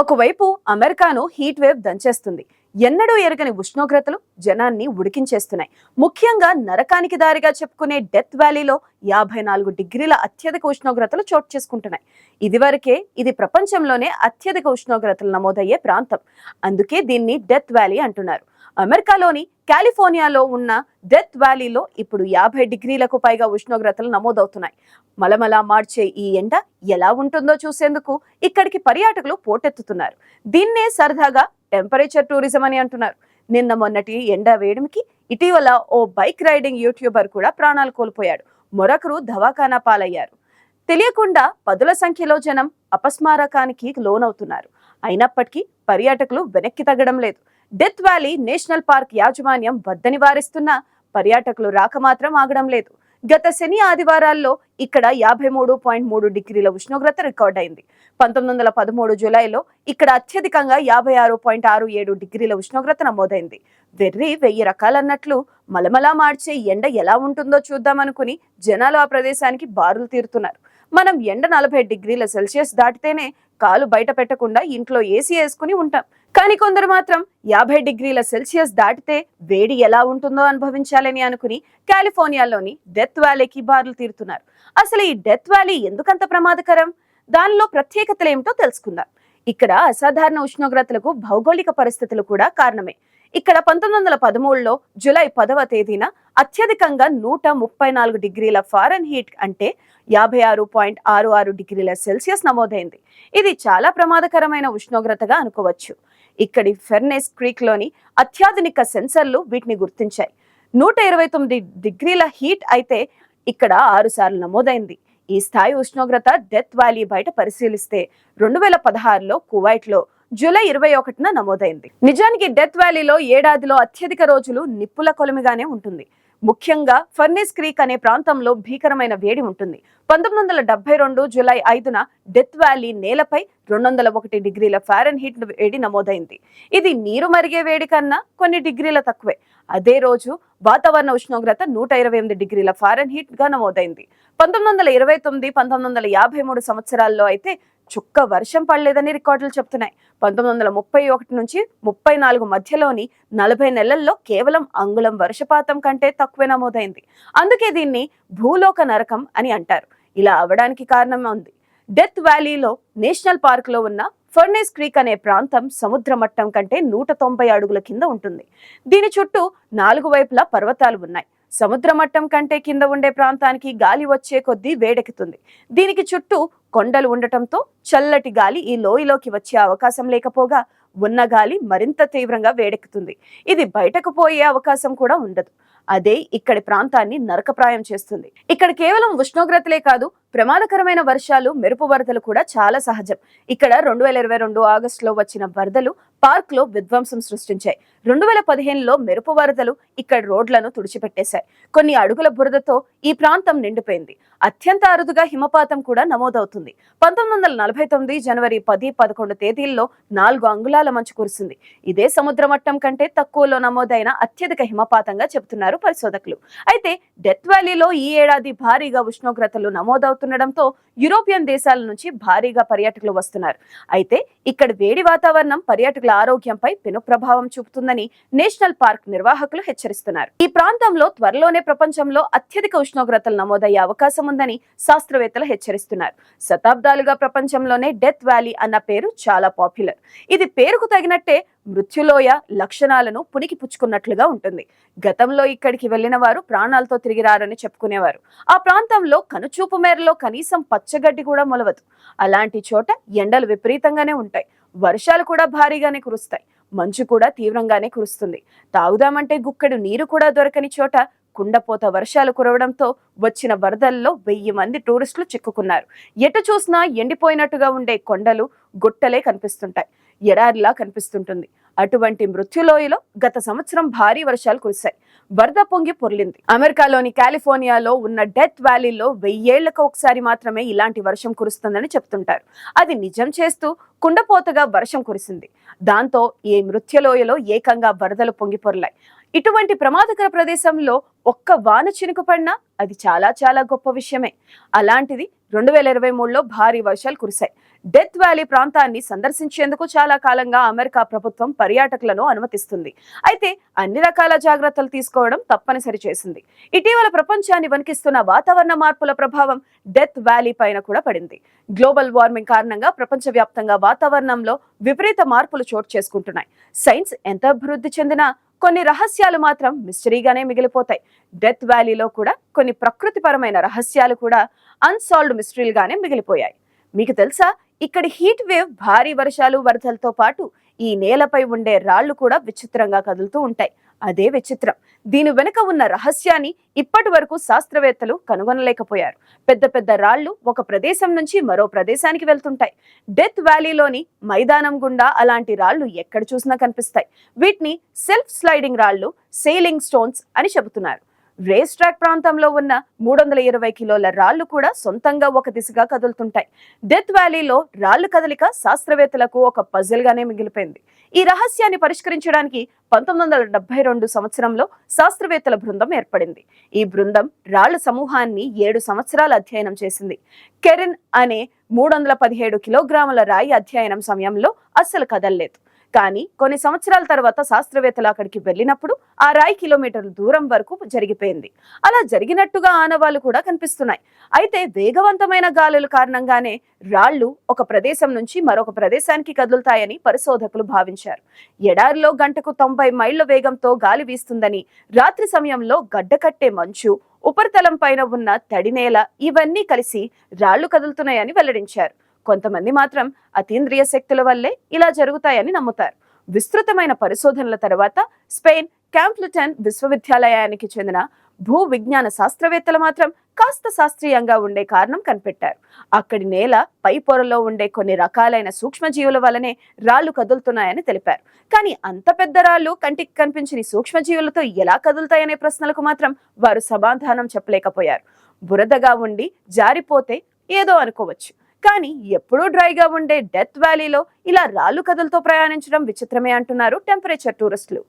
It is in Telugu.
ఒకవైపు అమెరికాను హీట్ వేవ్ దంచేస్తుంది. ఎన్నడూ ఎరగని ఉష్ణోగ్రతలు జనాన్ని ఉడికించేస్తున్నాయి. ముఖ్యంగా నరకానికి దారిగా చెప్పుకునే డెత్ వ్యాలీలో యాభై నాలుగు డిగ్రీల అత్యధిక ఉష్ణోగ్రతలు చోటు చేసుకుంటున్నాయి. ఇదివరకే ఇది ప్రపంచంలోనే అత్యధిక ఉష్ణోగ్రతలు నమోదయ్యే ప్రాంతం. అందుకే దీన్ని డెత్ వ్యాలీ అంటున్నారు. అమెరికాలోని కాలిఫోర్నియాలో ఉన్న డెత్ వ్యాలీలో ఇప్పుడు యాభై డిగ్రీలకు పైగా ఉష్ణోగ్రతలు నమోదవుతున్నాయి. మలమల మార్చే ఈ ఎండ ఎలా ఉంటుందో చూసేందుకు ఇక్కడికి పర్యాటకులు పోటెత్తుతున్నారు. దీన్నే సరదాగా టెంపరేచర్ టూరిజం అని అంటున్నారు. నిన్న మొన్నటి ఎండ వేయడంకి ఇటీవల ఓ బైక్ రైడింగ్ యూట్యూబర్ కూడా ప్రాణాలు కోల్పోయాడు. మరొకరు దవాఖానా పాలయ్యారు. తెలియకుండా పదుల సంఖ్యలో జనం అపస్మారకానికి లోనవుతున్నారు. అయినప్పటికీ పర్యాటకులు వెనక్కి తగ్గడం లేదు. డెత్ వ్యాలీ నేషనల్ పార్క్ యాజమాన్యం వద్దని వారిస్తున్న పర్యాటకులు రాక మాత్రం ఆగడం లేదు. గత శని ఆదివారాల్లో ఇక్కడ యాభై మూడు పాయింట్ మూడు డిగ్రీల ఉష్ణోగ్రత రికార్డ్ అయింది. పంతొమ్మిది వందల పదమూడు జూలైలో ఇక్కడ అత్యధికంగా యాభై ఆరు పాయింట్ ఆరు ఏడు డిగ్రీల ఉష్ణోగ్రత నమోదైంది. వెర్రి వెయ్యి రకాలన్నట్లు మలమలా మార్చే ఎండ ఎలా ఉంటుందో చూద్దామనుకుని జనాలు ఆ ప్రదేశానికి బారులు తీరుతున్నారు. మనం ఎండ నలభై డిగ్రీల సెల్సియస్ దాటితేనే కాలు బయట పెట్టకుండా ఇంట్లో ఏసీ వేసుకుని ఉంటాం. కానీ కొందరు మాత్రం యాభై డిగ్రీల సెల్సియస్ దాటితే వేడి ఎలా ఉంటుందో అనుభవించాలని అనుకుని కాలిఫోర్నియాలోని డెత్ వ్యాలీకి బారులు తీరుతున్నారు. అసలు ఈ డెత్ వ్యాలీ ఎందుకంత ప్రమాదకరం? దానిలో ప్రత్యేకతలు ఏమిటో తెలుసుకుందాం. ఇక్కడ అసాధారణ ఉష్ణోగ్రతలకు భౌగోళిక పరిస్థితులు కూడా కారణమే. ఇక్కడ పంతొమ్మిది వందల పదమూడులో జులై పదవ తేదీన అత్యధికంగా నూట ముప్పై నాలుగు డిగ్రీల ఫారెన్ హీట్ అంటే యాభై ఆరు పాయింట్ ఆరు ఆరు డిగ్రీల సెల్సియస్ నమోదైంది. ఇది చాలా ప్రమాదకరమైన ఉష్ణోగ్రతగా అనుకోవచ్చు. ఇక్కడి ఫెర్నెస్ క్రీక్లోని అత్యాధునిక సెన్సర్లు వీటిని గుర్తించాయి. నూట ఇరవై తొమ్మిది డిగ్రీల హీట్ అయితే ఇక్కడ ఆరుసార్లు నమోదైంది. ఈ స్థాయి ఉష్ణోగ్రత డెత్ వ్యాలీ బయట పరిశీలిస్తే రెండు వేల పదహారులో కువైట్లో జూలై ఇరవై ఒకటిన నమోదైంది. నిజానికి డెత్ వ్యాలీలో ఏడాదిలో అత్యధిక రోజులు నిప్పుల కొలిమిగానే ఉంటుంది. ముఖ్యంగా ఫర్నిస్ క్రీక్ అనే ప్రాంతంలో భీకరమైన వేడి ఉంటుంది. పంతొమ్మిది వందల డెబ్బై రెండు జులై ఐదున డెత్ వ్యాలీ నేలపై రెండు వందల ఒకటి డిగ్రీల ఫారెన్ హీట్ వేడి నమోదైంది. ఇది నీరు మరిగే వేడి కన్నా కొన్ని డిగ్రీల తక్కువే. అదే రోజు వాతావరణ ఉష్ణోగ్రత నూట ఇరవై ఎనిమిది డిగ్రీల ఫారెన్ హీట్గా నమోదైంది. పంతొమ్మిది వందల ఇరవై తొమ్మిది పంతొమ్మిది వందల యాభై మూడు సంవత్సరాల్లో అయితే చుక్క వర్షం పడలేదని రికార్డులు చెప్తున్నాయి. పంతొమ్మిది వందల ముప్పై ఒకటి నుంచి ముప్పై నాలుగు మధ్యలోని నలభై నెలల్లో కేవలం అంగుళం వర్షపాతం కంటే తక్కువే నమోదైంది. అందుకే దీన్ని భూలోక నరకం అని అంటారు. ఇలా అవడానికి కారణం ఉంది. డెత్ వ్యాలీలో నేషనల్ పార్క్లో ఉన్న ఫర్నేస్ క్రీక్ అనే ప్రాంతం సముద్ర మట్టం కంటే నూట తొంభై అడుగుల కింద ఉంటుంది. దీని చుట్టూ నాలుగు వైపులా పర్వతాలు ఉన్నాయి. సముద్ర మట్టం కంటే కింద ఉండే ప్రాంతానికి గాలి వచ్చే కొద్దీ వేడెక్కుతుంది. దీనికి చుట్టూ కొండలు ఉండటంతో చల్లటి గాలి ఈ లోయలోకి వచ్చే అవకాశం లేకపోగా ఉన్న గాలి మరింత తీవ్రంగా వేడెక్కుతుంది. ఇది బయటకు పోయే అవకాశం కూడా ఉండదు. అదే ఇక్కడి ప్రాంతాన్ని నరకప్రాయం చేస్తుంది. ఇక్కడ కేవలం ఉష్ణోగ్రతలే కాదు ప్రమాదకరమైన వర్షాలు మెరుపు వరదలు కూడా చాలా సహజం. ఇక్కడ రెండు వేల ఇరవై రెండు ఆగస్టులో వచ్చిన వరదలు పార్క్లో విధ్వంసం సృష్టించాయి. రెండు వేల పదిహేనులో మెరుపు వరదలు ఇక్కడ రోడ్లను తుడిచిపెట్టేశాయి. కొన్ని అడుగుల బురదతో ఈ ప్రాంతం నిండిపోయింది. అత్యంత అరుదుగా హిమపాతం కూడా నమోదవుతుంది. పంతొమ్మిది వందల నలభై తొమ్మిది జనవరి పది పదకొండు తేదీల్లో నాలుగు అంగుళాల మంచు కురిసింది. ఇదే సముద్ర మట్టం కంటే తక్కువలో నమోదైన అత్యధిక హిమపాతంగా చెబుతున్నారు పరిశోధకులు. అయితే డెత్ వ్యాలీలో ఈ ఏడాది భారీగా ఉష్ణోగ్రతలు నమోదవుతుండటంతో యూరోపియన్ దేశాల నుంచి భారీగా పర్యాటకులు వస్తున్నారు. అయితే ఇక్కడ వేడి వాతావరణం పర్యాటకుల ఆరోగ్యంపై పెను ప్రభావం చూపుతుందని నేషనల్ పార్క్ నిర్వాహకులు హెచ్చరిస్తున్నారు. ఈ ప్రాంతంలో త్వరలోనే ప్రపంచంలో అత్యధిక ఉష్ణోగ్రతలు నమోదయ్యే అవకాశం ఉందని శాస్త్రవేత్తలు హెచ్చరిస్తున్నారు. శతాబ్దాలుగా ప్రపంచంలోనే డెత్ వ్యాలీ అన్న పేరు చాలా పాపులర్. ఇది పేరుకు తగినట్టే మృత్యులోయ లక్షణాలను పునికి పుచ్చుకున్నట్లుగా ఉంటుంది. గతంలో ఇక్కడికి వెళ్ళిన వారు ప్రాణాలతో తిరిగి రారని చెప్పుకునేవారు. ఆ ప్రాంతంలో కనుచూపు మేరలో కనీసం పచ్చగడ్డి కూడా మొలవదు. అలాంటి చోట ఎండలు విపరీతంగానే ఉంటాయి. వర్షాలు కూడా భారీగానే కురుస్తాయి. మంచు కూడా తీవ్రంగానే కురుస్తుంది. తాగుదామంటే గుక్కడు నీరు కూడా దొరకని చోట కుండపోత వర్షాలు కురవడంతో వచ్చిన వరదల్లో వెయ్యి మంది టూరిస్టులు చిక్కుకున్నారు. ఎటు చూసినా ఎండిపోయినట్టుగా ఉండే కొండలు గుట్టలే కనిపిస్తుంటాయి. ఎడారిలా కనిపిస్తుంటుంది. అటువంటి మృత్యులోయలో గత సంవత్సరం భారీ వర్షాలు కురిశాయి. వరద పొంగి పొర్లింది. అమెరికాలోని కాలిఫోర్నియాలో ఉన్న డెత్ వ్యాలీలో వెయ్యేళ్ళకు ఒకసారి మాత్రమే ఇలాంటి వర్షం కురుస్తుందని చెప్తుంటారు. అది నిజం చేస్తూ కుండపోతగా వర్షం కురిసింది. దాంతో ఈ మృత్యులోయలో ఏకంగా వరదలు పొంగి పొర్లాయి. ఇటువంటి ప్రమాదకర ప్రదేశంలో ఒక్క వాన చినుకు పడినా అది చాలా చాలా గొప్ప విషయమే. అలాంటిది రెండు వేల ఇరవై మూడులో భారీ వర్షాలు కురిశాయి. డెత్ వ్యాలీ ప్రాంతాన్ని సందర్శించేందుకు చాలా కాలంగా అమెరికా ప్రభుత్వం పర్యాటకులను అనుమతిస్తుంది. అయితే అన్ని రకాల జాగ్రత్తలు తీసుకోవడం తప్పనిసరి చేసింది. ఇటీవల ప్రపంచాన్ని వణికిస్తున్న వాతావరణ మార్పుల ప్రభావం డెత్ వ్యాలీ పైన కూడా పడింది. గ్లోబల్ వార్మింగ్ కారణంగా ప్రపంచవ్యాప్తంగా వాతావరణంలో విపరీత మార్పులు చోటు చేసుకుంటున్నాయి. సైన్స్ ఎంత అభివృద్ధి చెందినా కొన్ని రహస్యాలు మాత్రం మిస్టరీగానే మిగిలిపోతాయి. డెత్ వ్యాలీలో కూడా కొన్ని ప్రకృతిపరమైన రహస్యాలు కూడా అన్సాల్వ్డ్ మిస్టరీలుగానే మిగిలిపోయాయి. మీకు తెలుసా? ఇక్కడి హీట్ వేవ్ భారీ వర్షాలు వరదలతో పాటు ఈ నేలపై ఉండే రాళ్ళు కూడా విచిత్రంగా కదులుతూ ఉంటాయి. అదే విచిత్రం. దీని వెనుక ఉన్న రహస్యాన్ని ఇప్పటి వరకు శాస్త్రవేత్తలు కనుగొనలేకపోయారు. పెద్ద పెద్ద రాళ్ళు ఒక ప్రదేశం నుంచి మరో ప్రదేశానికి వెళ్తుంటాయి. డెత్ వ్యాలీలోని మైదానం గుండా అలాంటి రాళ్ళు ఎక్కడ చూసినా కనిపిస్తాయి. వీటిని సెల్ఫ్ స్లైడింగ్ రాళ్ళు సెయిలింగ్ స్టోన్స్ అని చెబుతున్నారు. రేస్ ట్రాక్ ప్రాంతంలో ఉన్న మూడు వందల ఇరవై కిలోల రాళ్ళు కూడా సొంతంగా ఒక దిశగా కదులుతుంటాయి. డెత్ వ్యాలీలో రాళ్ళు కదలిక శాస్త్రవేత్తలకు ఒక పజిల్గానే మిగిలిపోయింది. ఈ రహస్యాన్ని పరిష్కరించడానికి పంతొమ్మిది వందల డెబ్బై రెండు సంవత్సరంలో శాస్త్రవేత్తల బృందం ఏర్పడింది. ఈ బృందం రాళ్ళ సమూహాన్ని ఏడు సంవత్సరాలు అధ్యయనం చేసింది. కెరిన్ అనే మూడు వందల పదిహేడు కిలోగ్రాముల రాయి అధ్యయనం సమయంలో అస్సలు కదల్లేదు. కానీ కొన్ని సంవత్సరాల తర్వాత శాస్త్రవేత్తలు అక్కడికి వెళ్ళినప్పుడు ఆ రాయి కిలోమీటర్ల దూరం వరకు జరిగిపోయింది. అలా జరిగినట్టుగా ఆనవాళ్ళు కూడా కనిపిస్తున్నాయి. అయితే వేగవంతమైన గాలుల కారణంగానే రాళ్ళు ఒక ప్రదేశం నుంచి మరొక ప్రదేశానికి కదులుతాయని పరిశోధకులు భావించారు. ఎడారిలో గంటకు తొంభై మైళ్ళ వేగంతో గాలి వీస్తుందని రాత్రి సమయంలో గడ్డకట్టే మంచు ఉపరితలం పైన ఉన్న తడినేల ఇవన్నీ కలిసి రాళ్ళు కదులుతున్నాయని వెల్లడించారు. కొంతమంది మాత్రం అతీంద్రియ శక్తుల వల్లే ఇలా జరుగుతాయని నమ్ముతారు. విస్తృతమైన పరిశోధనల తర్వాత స్పెయిన్ క్యాంప్లిటన్ విశ్వవిద్యాలయానికి చెందిన భూ విజ్ఞాన శాస్త్రవేత్తలు మాత్రం కాస్త శాస్త్రీయంగా ఉండే కారణం కనిపెట్టారు. అక్కడి నేల పై పొరలో ఉండే కొన్ని రకాలైన సూక్ష్మజీవుల వలనే రాళ్ళు కదులుతున్నాయని తెలిపారు. కానీ అంత పెద్ద రాళ్ళు కంటికి కనిపించిన సూక్ష్మజీవులతో ఎలా కదులుతాయనే ప్రశ్నలకు మాత్రం వారు సమాధానం చెప్పలేకపోయారు. బురదగా ఉండి జారిపోతే ఏదో అనుకోవచ్చు. కానీ ఎప్పుడూ డ్రైగా ఉండే డెత్ వ్యాలీలో ఇలా రాళ్ళు కథలతో ప్రయాణించడం విచిత్రమే అంటున్నారు టెంపరేచర్ టూరిస్టులు.